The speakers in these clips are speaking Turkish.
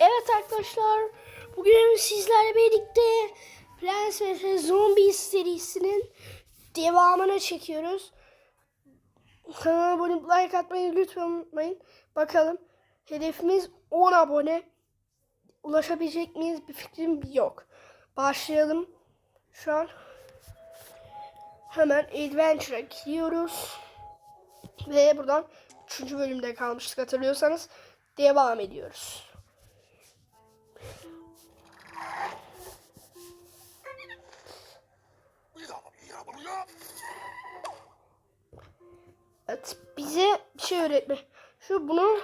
Evet arkadaşlar, bugün sizlerle birlikte Plants vs Zombies serisinin devamını çekiyoruz. Kanala abone like atmayı lütfen unutmayın. Bakalım hedefimiz 10 abone. Ulaşabilecek miyiz bir fikrim yok. Başlayalım. Şu an hemen Adventure'a gidiyoruz. Ve buradan 3. bölümde kalmıştık hatırlıyorsanız. Devam ediyoruz. Şey öğretme. Şu bunu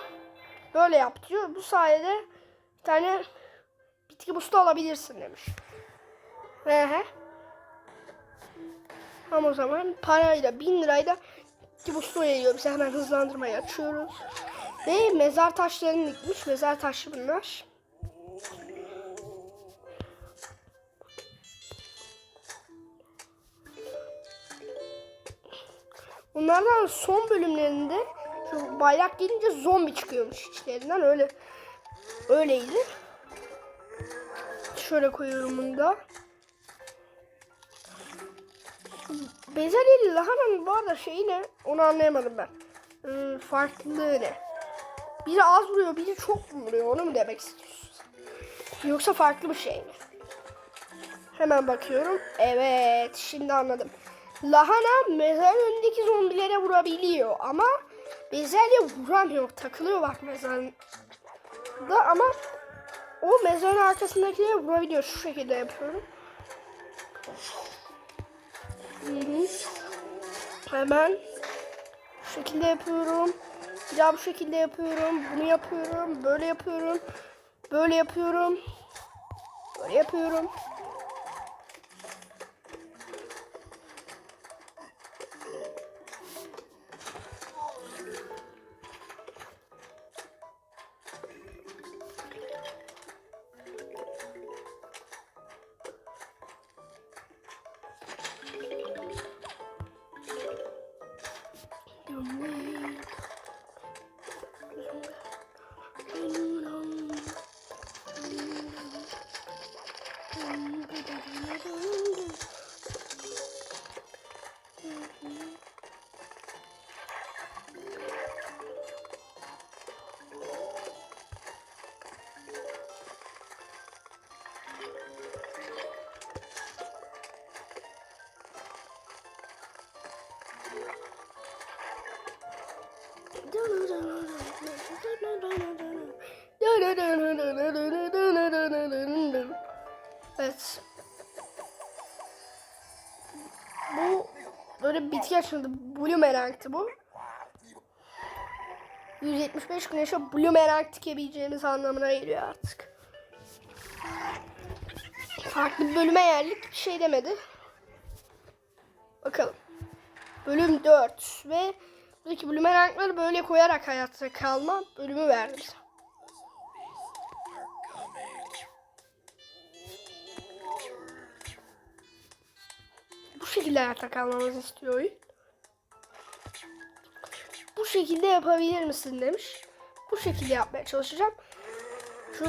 böyle yap diyor. Bu sayede bir tane bitki bustu alabilirsin demiş. He he. Ama o zaman parayla bin lirayla bitki bustu veriyor. Bize hemen hızlandırmayı açıyoruz. Ve mezar taşlarını dikmiş. Mezar taşı bunlar. Bunlardan son bölümlerinde şu bayrak gelince zombi çıkıyormuş içlerinden öyle öyleydi. Şöyle koyuyorum bunu da. Bezelyeli lahananın bu arada şeyi ne? Onu anlayamadım ben. Hmm, farklılığı ne? Biri az vuruyor, biri çok vuruyor. Onu mu demek istiyorsun? Yoksa farklı bir şey mi? Hemen bakıyorum. Evet, şimdi anladım. Lahana mezarın önündeki zombilere vurabiliyor ama bezelye vuramıyor. Takılıyor bak mezarın ama o mezarın arkasındakilere vurabiliyor. Şu şekilde yapıyorum. Hemen bu şekilde yapıyorum. Bir daha bu şekilde yapıyorum. Bunu yapıyorum. Böyle yapıyorum. Böyle yapıyorum. Böyle yapıyorum. Evet. Bu böyle bitki açıldı. Bloomerang'tı bu. 175 güneşe bloomerang dikebileceğimiz anlamına geliyor artık. Farklı bir bölüme yerlik bir şey demedi. Bakalım. Bölüm 4 ve buradaki bloomerangları böyle koyarak hayatta kalma bölümü verdi bize. Bu şekilde hayatta kalmamızı istiyor oyun. Bu şekilde yapabilir misin demiş. Bu şekilde yapmaya çalışacağım. Şu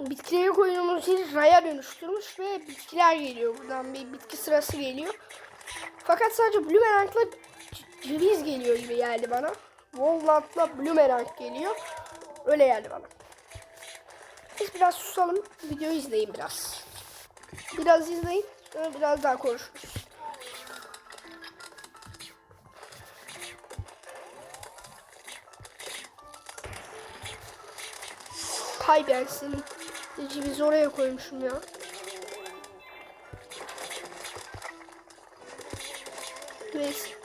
bitkileri koyduğumuz yeri raya dönüştürmüş ve bitkiler geliyor buradan. Bir bitki sırası geliyor. Fakat sadece Bloomerang'la c- ceviz geliyor gibi geldi bana. Walnut'la Bloomerang geliyor. Öyle geldi bana. Biz biraz susalım. Videoyu izleyin biraz. Biraz izleyin. Sonra biraz daha konuşuruz. Hay ben senin. Cevizi oraya koymuşum ya. Neyse.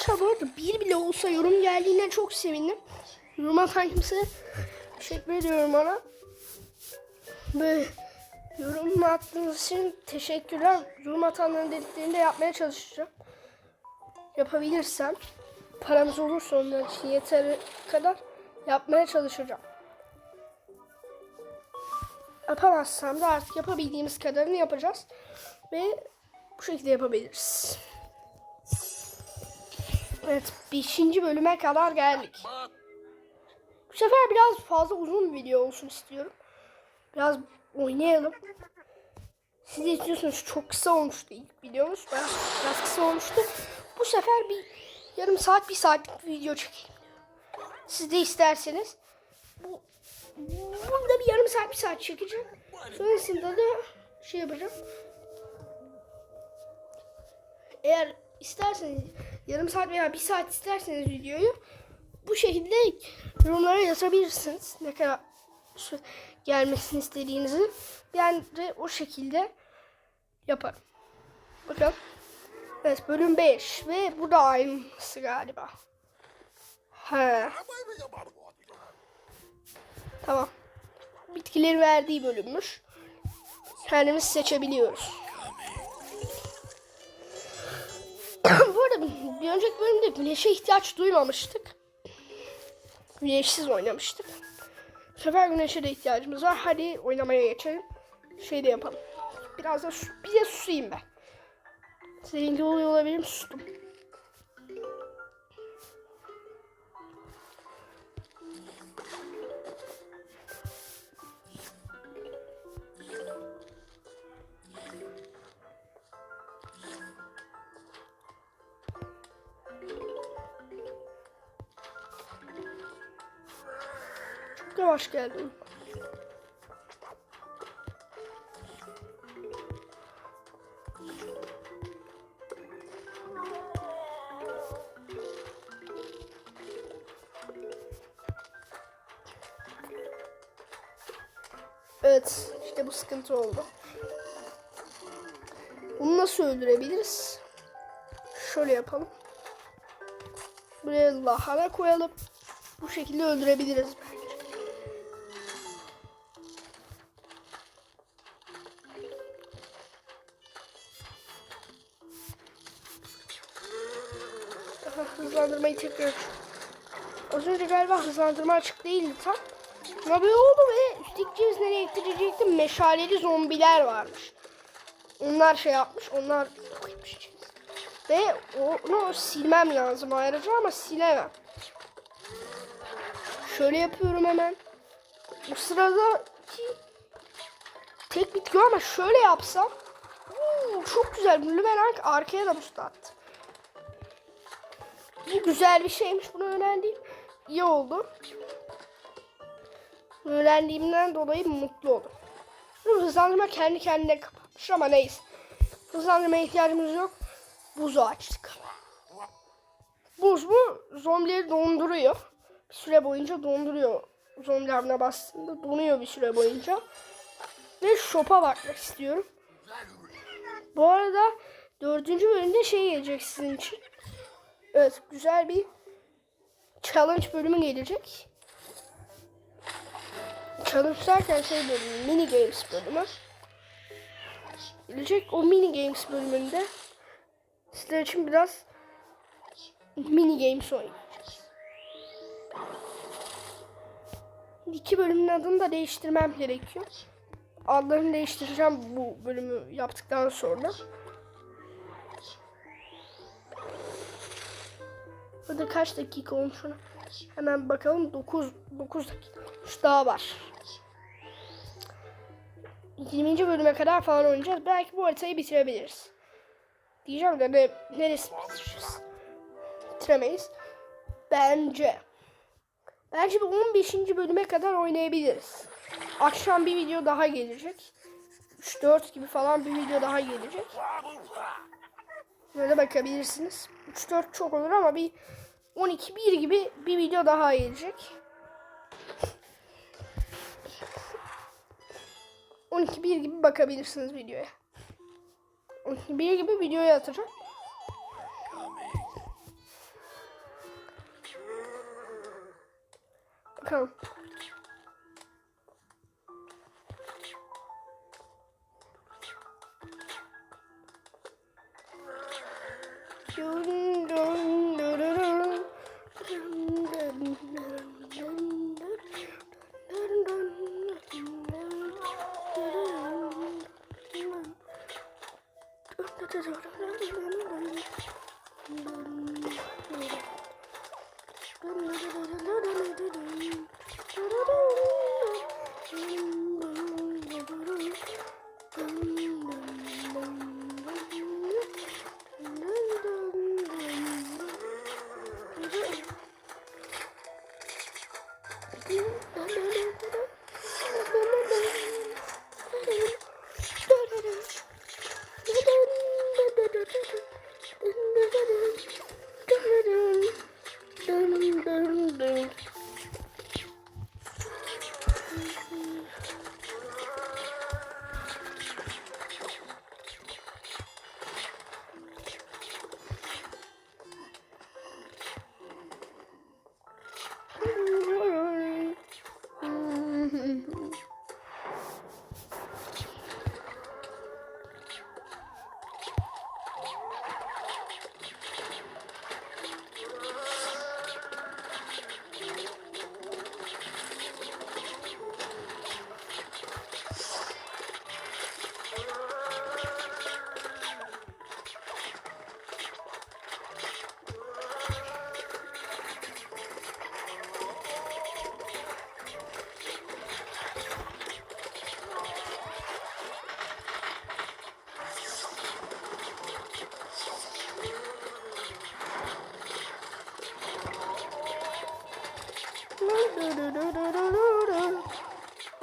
Arkadaşlar bu arada bir bile olsa yorum geldiğinden çok sevindim. Yorum atan kimseye teşekkür ediyorum ona. Böyle yorum attığınız için teşekkürler. Yorum atanların dediklerini de yapmaya çalışacağım. Yapabilirsem. Paramız olursa onlar için yeteri kadar yapmaya çalışacağım. Yapamazsam da artık yapabildiğimiz kadarını yapacağız. Ve bu şekilde yapabiliriz. Evet, 5. bölüme kadar geldik. Bu sefer biraz fazla uzun bir video olsun istiyorum. Biraz oynayalım. Siz de istiyorsunuz çok kısa olmuştu ilk videomuz. Ben biraz kısa olmuştu. Bu sefer bir yarım saat bir saatlik bir video çekeyim. Siz de isterseniz bu burada bir yarım saat bir saat çekeceğim. Sonrasında da şey yapacağım. Eğer isterseniz yarım saat veya bir saat isterseniz videoyu bu şekilde yorumlara yazabilirsiniz. Ne kadar gelmesini istediğinizi. Ben de o şekilde yaparım. Bakın. Evet bölüm 5 ve bu da aynısı galiba. He. Tamam. Bitkileri verdiği bölümmüş. Kendimiz seçebiliyoruz. Bu arada bir önceki bölümde güneşe ihtiyaç duymamıştık. Güneşsiz oynamıştık. Bu sefer güneşe de ihtiyacımız var. Hadi oynamaya geçelim. Şey de yapalım. Biraz da su, bir de susayım ben. Seninki oluyor olabilir? Sustum. Çok yavaş geldim. Evet, işte bu sıkıntı oldu. Bunu nasıl öldürebiliriz? Şöyle yapalım. Buraya lahana koyalım. Bu şekilde öldürebiliriz hızlandırmayı tekrar. Az önce galiba hızlandırma açık değildi tam. Ama böyle oldu ve üstteki ceviz nereye getirecektim? Meşaleli zombiler varmış. Onlar şey yapmış, onlar yok etmiş. Ve onu silmem lazım ayrıca ama silemem. Şöyle yapıyorum hemen. Bu sırada tek bitki ama şöyle yapsam uuu, çok güzel. Blümerang arkaya da attı. Güzel bir şeymiş. Bunu öğrendiğim iyi oldu. Öğrendiğimden dolayı mutlu oldum. Hızlandırma kendi kendine kapatmış ama neyse. Hızlandırmaya ihtiyacımız yok. Buzu açtık. Buz bu zombileri donduruyor. Bir süre boyunca donduruyor. Zombiler buna bastığında donuyor bir süre boyunca. Ve shop'a bakmak istiyorum. Bu arada dördüncü bölümde şey gelecek sizin için. Evet güzel bir challenge bölümü gelecek. Challenge derken şey bölümü, mini games bölümü. Gelecek o mini games bölümünde sizler için biraz mini games oynayacağız. İki bölümün adını da değiştirmem gerekiyor. Adlarını değiştireceğim bu bölümü yaptıktan sonra. Burada kaç dakika olmuş ona? Hemen bakalım 9 9 dakika. Şu daha var. 20. bölüme kadar falan oynayacağız. Belki bu haritayı bitirebiliriz. Diyeceğim de ne, neresi bitireceğiz? Bitiremeyiz. Bence. Bence bir 15. bölüme kadar oynayabiliriz. Akşam bir video daha gelecek. 3-4 gibi falan bir video daha gelecek. Böyle bakabilirsiniz. 3-4 çok olur ama bir 12.1 gibi bir video daha gelecek. 12.1 gibi bakabilirsiniz videoya. 12.1 gibi videoya atacağım. Bakalım. Dün dün 何?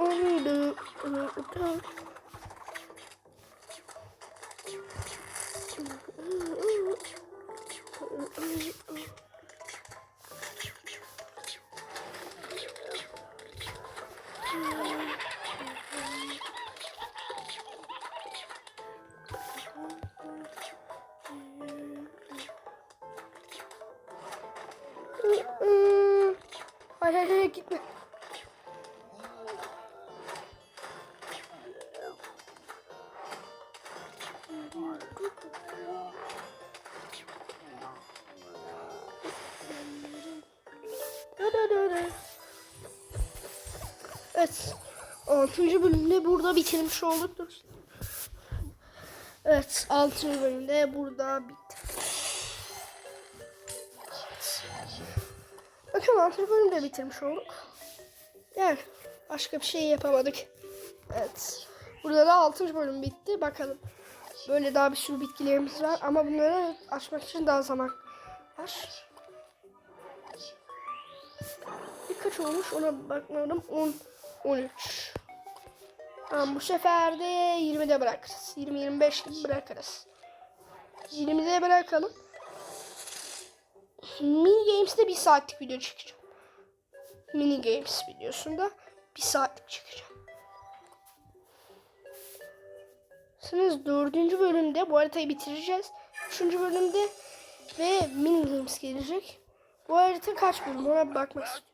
Hayır Evet. 6. bölümde burada bitirmiş olduk. Evet. 6. bölümde burada bitti. Bakın 6. bölümde bitirmiş olduk. Yani başka bir şey yapamadık. Evet. Burada da 6. bölüm bitti. Bakalım. Böyle daha bir sürü bitkilerimiz var ama bunları açmak için daha zaman var. Birkaç olmuş ona bakmadım. 10 13. Tamam bu sefer de 20'de bırakırız. 20 25 gibi bırakırız. 20'de bırakalım. Mini Games'te bir saatlik video çekeceğim. Mini Games videosunda bir saatlik çekeceğim. Siz dördüncü bölümde bu haritayı bitireceğiz. Üçüncü bölümde ve Mini Games gelecek. Bu harita kaç bölüm ona bakmak istiyorum.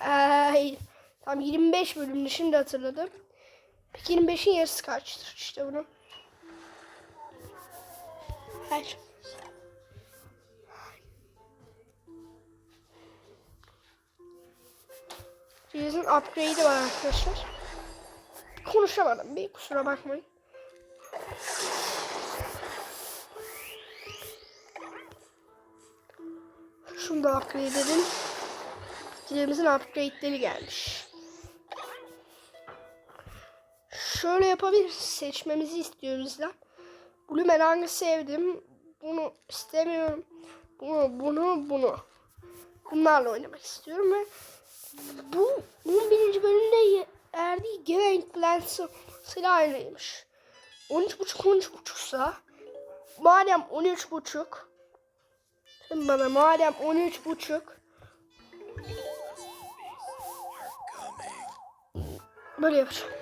Ay, tam 25 bölümdü şimdi hatırladım. Peki 25'in yarısı kaçtır işte bunu. Hayır. Cihazın upgrade'i var arkadaşlar. Konuşamadım bir kusura bakmayın. Şunu da upgrade edelim. Cihazımızın upgrade'leri gelmiş. Şöyle yapabiliriz. Seçmemizi istiyor bizden. Blumerang'ı sevdim. Bunu istemiyorum. Bunu, bunu, bunu. Bunlarla oynamak istiyorum ve bu 11. bölümde erdiği Geveng Plans'ıyla aynıymış. 13.5 13.5'sa madem 13.5 Şimdi bana madem 13.5 Böyle yapacağım.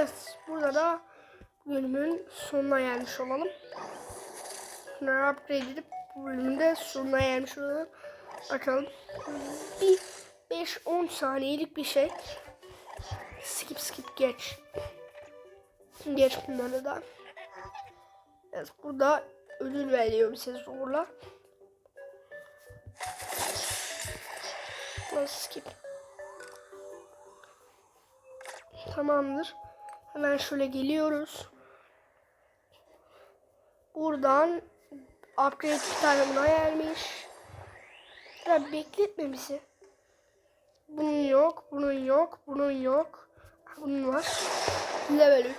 Evet burada da bölümün sonuna gelmiş olalım. Bunları upgrade edip bu bölümün de sonuna gelmiş olalım. Bakalım. Bir 5-10 saniyelik bir şey. Skip skip geç. Geç bunları da. Evet burada ödül veriyor bize zorla. Nasıl skip? Tamamdır. Hemen şöyle geliyoruz. Buradan upgrade bir tane buna gelmiş. Ya bekletme bizi. Bunun yok, bunun yok, bunun yok. Bunun var. Level 3.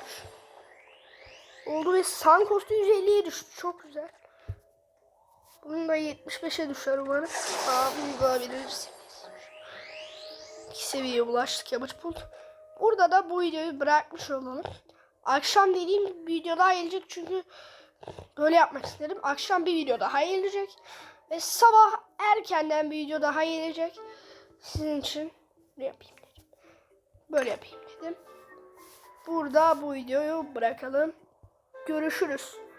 Oldu ve Sankos'ta 150'ye düştü. Çok güzel. Bunun da 75'e düşer umarım. Aa bunu da biliriz. İki seviyeye ulaştık yapıcı bulduk. Burada da bu videoyu bırakmış olalım. Akşam dediğim video daha gelecek çünkü böyle yapmak istedim. Akşam bir video daha gelecek. Ve sabah erkenden bir video daha gelecek. Sizin için ne yapayım dedim. Böyle yapayım dedim. Burada bu videoyu bırakalım. Görüşürüz.